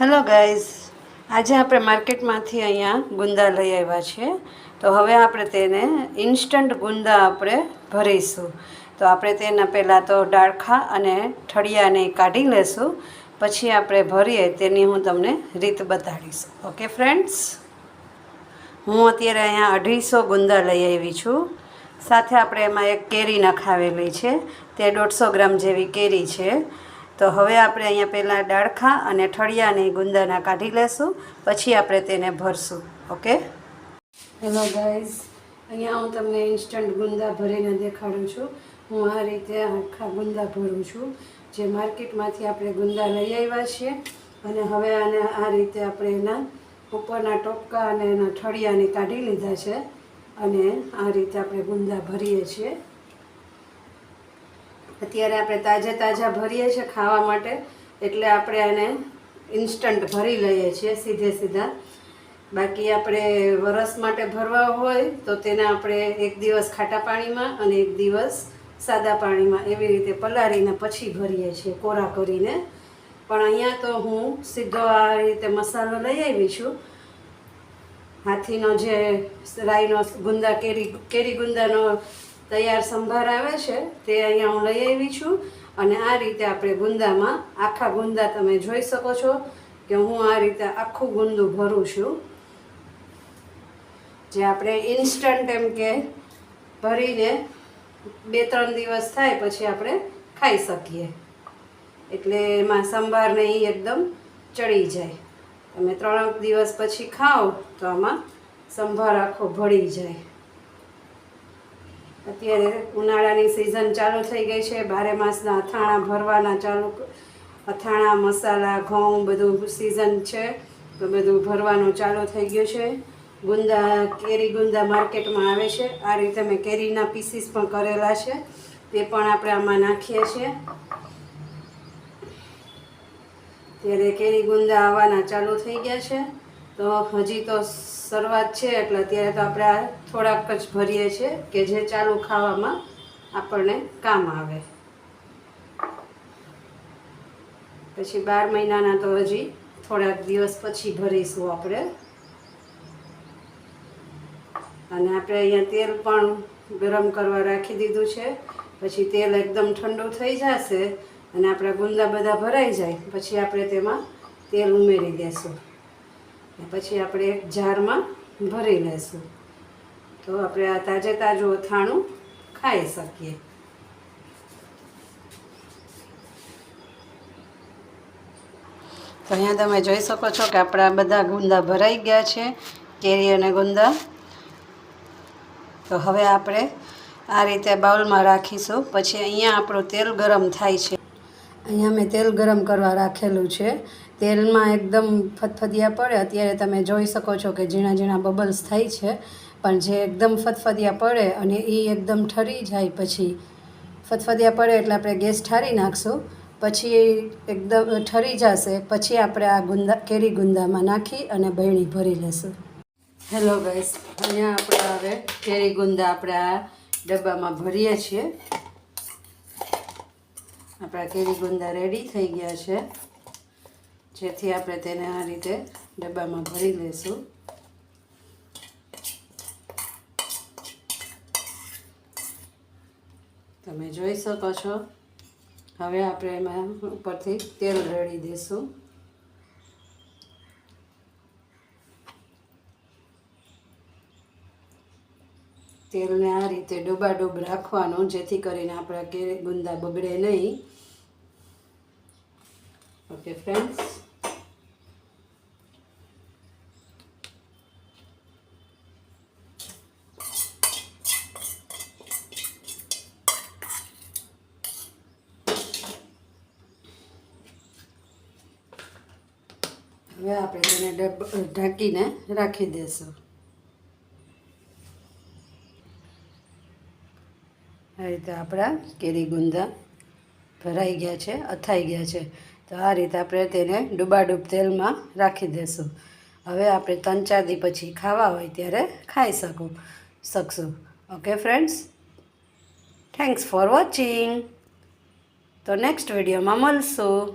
Hello guys આજે આપણે માર્કેટમાંથી અહીંયા ગુંદા લઈ આવ્યા છીએ. તો હવે આપણે તેને ઇન્સ્ટન્ટ ગુંદા આપણે ભરીશું. તો આપણે તેના પહેલાં તો ડાળખા અને ઠળિયાને કાઢી લેશું. પછી આપણે ભરીએ તેની હું તમને રીત બતાડીશ. ઓકે ફ્રેન્ડ્સ હું અત્યારે અહીંયા અઢીસો ગુંદા લઈ આવી છું. સાથે આપણે એમાં એક કેરી નખાવેલી છે. તે દોઢસો ગ્રામ જેવી કેરી છે. તો હવે આપણે અહીંયા પહેલાં ડાળખા અને ઠળિયાને ગુંદાના કાઢી લેશું. પછી આપણે તેને ભરશું. ઓકે? હેલો ગાઈઝ અહીંયા હું તમને ઇન્સ્ટન્ટ ગુંદા ભરીને દેખાડું છું. હું આ રીતે આખા ગુંદા ભરું છું. જે માર્કેટમાંથી આપણે ગુંદા લઈ આવ્યા છીએ. અને હવે આને આ રીતે આપણે એના ઉપરના ટોપકા અને એના ઠળિયાને કાઢી લીધા છે. અને આ રીતે આપણે ગુંદા ભરીએ છીએ. અત્યારે આપણે તાજા તાજા ભરીએ છીએ ખાવા માટે, એટલે આપણે આને ઇન્સ્ટન્ટ ભરી લઈએ છીએ, સીધે સીધા. બાકી આપણે વરસ માટે ભરવા હોય તો તેને આપણે એક દિવસ ખાટા પાણીમાં અને એક દિવસ સાદા પાણીમાં એવી રીતે પલાળીને પછી ભરીએ છીએ, કોરા કરીને. પણ અહીંયા તો હું સીધો આ રીતે મસાલો લઈ આવી છું. હાથીનો જે રાઈનો ગુંદા કેરી કેરી ગુંદાનો તૈયાર સંભાર આવે છે, તે અહીંયા હું લઈ આવી છું. અને આ રીતે આપણે ગુંદામાં, આખા ગુંદા તમે જોઈ શકો છો કે હું આ રીતે આખું ગુંદું ભરું છું. જે આપણે ઇન્સ્ટન્ટ એમ કે ભરીને બે ત્રણ દિવસ થાય પછી આપણે ખાઈ શકીએ. એટલે એમાં સંભાર ને એ એકદમ ચડી જાય. તમે ત્રણ દિવસ પછી ખાઓ તો આમાં સંભાર આખો ભળી જાય. અત્યારે ઉનાળાની સિઝન ચાલુ થઈ ગઈ છે. બારે માસના અથાણા ભરવાના ચાલુ અથાણા, મસાલા, ઘઉં બધું સિઝન છે. તો બધું ભરવાનું ચાલુ થઈ ગયું છે. ગુંદા, કેરી ગુંદા માર્કેટમાં આવે છે. આ રીતે મેં કેરીના પીસીસ પણ કરેલા છે. તે પણ આપણે આમાં નાખીએ છીએ. ત્યારે કેરી ગુંદા આવવાના ચાલુ થઈ ગયા છે. તો હજી તો શરૂઆત છે, એટલે અત્યારે તો આપણે આ થોડાક જ ભરીએ છીએ કે જે ચાલુ ખાવામાં આપણને કામ આવે. પછી બાર મહિનાના તો હજી થોડાક દિવસ પછી ભરીશું આપણે. અને આપણે અહીંયા તેલ પણ ગરમ કરવા રાખી દીધું છે. પછી તેલ એકદમ ઠંડુ થઈ જશે અને આપણા ગુંદા બધા ભરાઈ જાય. પછી આપણે તેમાં તેલ ઉમેરી દેશું. પછી આપણે જારમાં ભરી લઈશું. તો આપણે આ તાજે તાજું અથાણું ખાઈ શકીએ. તો અહીંયા તમે જોઈ શકો છો કે આપણા બધા ગુંદા ભરાઈ ગયા છે, કેરી અને ગુંદા. તો હવે આપણે આ રીતે બાઉલમાં રાખીશું. પછી અહીંયા આપણું તેલ ગરમ થાય છે. અહીંયા મેં તેલ ગરમ કરવા રાખેલું છે. તેલમાં એકદમ ફતફદિયા પડે. અત્યારે તમે જોઈ શકો છો કે ઝીણા ઝીણા બબલ્સ થાય છે, પણ જે એકદમ ફતફદિયા પડે અને એ એકદમ ઠરી જાય પછી. ફતફદિયા પડે એટલે આપણે ગેસ ઠારી નાખશું, પછી એકદમ ઠરી જશે, પછી આપણે આ ગુંદા, કેરી ગુંદામાં નાખી અને બહેણી ભરી લેશું. હેલો ગાઈસ અહીંયા આપણે હવે કેરી ગુંદા આપણે આ ડબ્બામાં ભરીએ છીએ. આપણા કેરી ગુંદા રેડી થઈ ગયા છે. જેથી આપણે તેને આ રીતે ડબ્બામાં ભરી લઈશું. તમે જોઈ શકો છો. હવે આપણે એમાં ઉપરથી તેલ રેડી દઈશું. તેલને આ રીતે ડોબાડોબ રાખવાનું, જેથી કરીને આપણા કે ગુંદા બગડે નહીં. ઓકે ફ્રેન્ડ્સ હવે આપણે તેને ઢાંકીને રાખી દઈશું આ રીતે આપણા કેરી ગુંદા ભરાઈ ગયા છે, અથાઈ ગયા છે. તો આ રીતે આપણે તેને ડૂબાડૂબ તેલમાં રાખી દઈશું હવે આપણે ત્રણ ચાર દી પછી ખાવા હોય ત્યારે ખાઈ શકું, શકશું. Okay friends thanks for watching તો નેક્સ્ટ વિડીયોમાં મળશું.